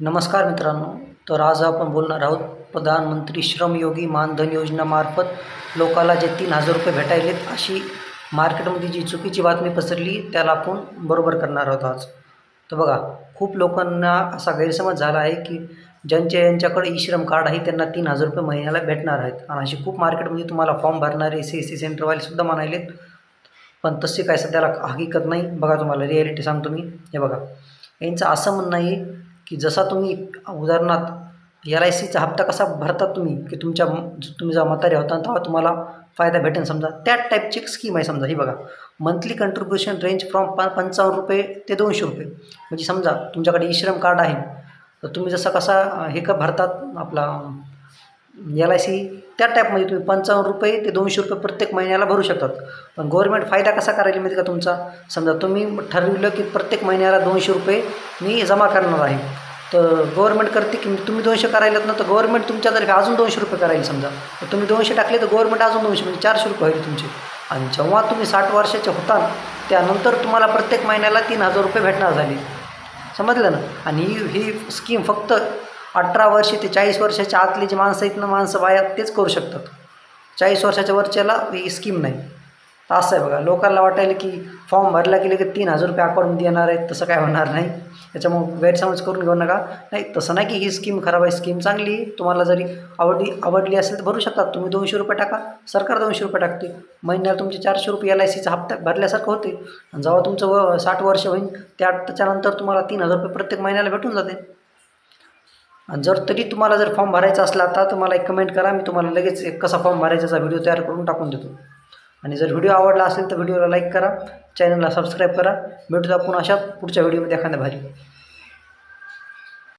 नमस्कार मित्रांनो तर आज आपण बोलणार आहोत प्रधानमंत्री श्रमयोगी मानधन योजनामार्फत लोकाला जे तीन हजार रुपये भेटायलेत अशी मार्केटमध्ये जी चुकीची बातमी पसरली त्याला आपण बरोबर करणार आहोत आज. तर बघा खूप लोकांना असा गैरसमज झाला आहे की ज्यांच्या यांच्याकडे ई श्रम कार्ड आहे त्यांना तीन हजार रुपये महिन्याला भेटणार आहेत. आणि अशी खूप मार्केटमध्ये तुम्हाला फॉर्म भरणारे सी एस सी सेंटरवालेसुद्धा म्हणायलेत पण तसे काय सध्याला हकीकत नाही. बघा तुम्हाला रिॲलिटी सांगतो मी. हे बघा यांचं असं म्हणणं आहे की जसा तुम्ही उदाहरणार्थ एल आय सीचा हप्ता कसा भरतात तुम्ही की तुमच्या तुम्ही जेव्हा म्हातारे होता तेव्हा तुम्हाला फायदा भेटेल. समजा त्या टाईपची एक स्कीम आहे समजा ही बघा. मंथली कंट्रीब्युशन रेंज फ्रॉम प पंचावन्न रुपये ते दोनशे रुपये. म्हणजे समजा तुमच्याकडे ई श्रम कार्ड आहे. तर तुम्ही जसं कसा हे का भरतात आपला एल आय सी त्या टाईपमध्ये तुम्ही पंचावन्न रुपये ते दोनशे रुपये प्रत्येक महिन्याला भरू शकतात. पण गव्हर्मेंट फायदा कसा करायला माहिती का तुमचा? समजा तुम्ही ठरविलं की प्रत्येक महिन्याला दोनशे रुपये मी जमा करणार आहे. तर गव्हर्मेंट करते की तुम्ही दोनशे करायलात ना तर गव्हर्मेंट तुमच्यातर्फे अजून दोनशे रुपये करायला समजा. तर तुम्ही दोनशे टाकले तर गव्हर्मेंट अजून दोनशे म्हणजे चारशे रुपये होईल तुमचे. आणि जेव्हा तुम्ही साठ वर्षाचे होता त्यानंतर तुम्हाला प्रत्येक महिन्याला तीन हजार रुपये भेटणार झाले. समजलं ना? आणि ही ही स्कीम फक्त अठरा वर्षे ते चाळीस वर्षाच्या आतली जी माणसं आहेत ना माणसं बाया तेच करू शकतात. चाळीस वर्षाच्या वरच्याला ही स्कीम नाही. तर असं आहे बघा लोकांना वाटायला की फॉर्म भरला गेले की तीन हजार रुपये अकाउंट येणार आहेत तसं काय होणार नाही. त्याच्यामुळं गैरसमज करून घेऊ नका. नाही तसं नाही की ही स्कीम खराब आहे स्कीम चांगली आहे. तुम्हाला जरी आवडली आवडली असेल तर भरू शकतात तुम्ही दोनशे रुपये टाका सरकार दोनशे रुपये टाकते. महिन्याला तुमचे चारशे रुपये एल आय सीचा हप्ता भरल्यासारखं होते. आणि जेव्हा तुमचं व साठ वर्ष होईल त्या त्याच्यानंतर तुम्हाला तीन हजार रुपये प्रत्येक महिन्याला भेटून जाते. जर तरी तुम्हाला जर फॉर्म भरायचा असला आता तर तुम्हाला एक कमेंट करा मी तुम्हाला लगेच एक कसा फॉर्म भरायचा व्हिडिओ तयार करून टाकून देतो. आणि जर व्हिडिओ आवडला असेल तर व्हिडिओला लाईक करा चॅनलला सबस्क्राईब करा. भेटूया आपण अशाच पुढच्या व्हिडिओमध्ये एखाद्या भारी.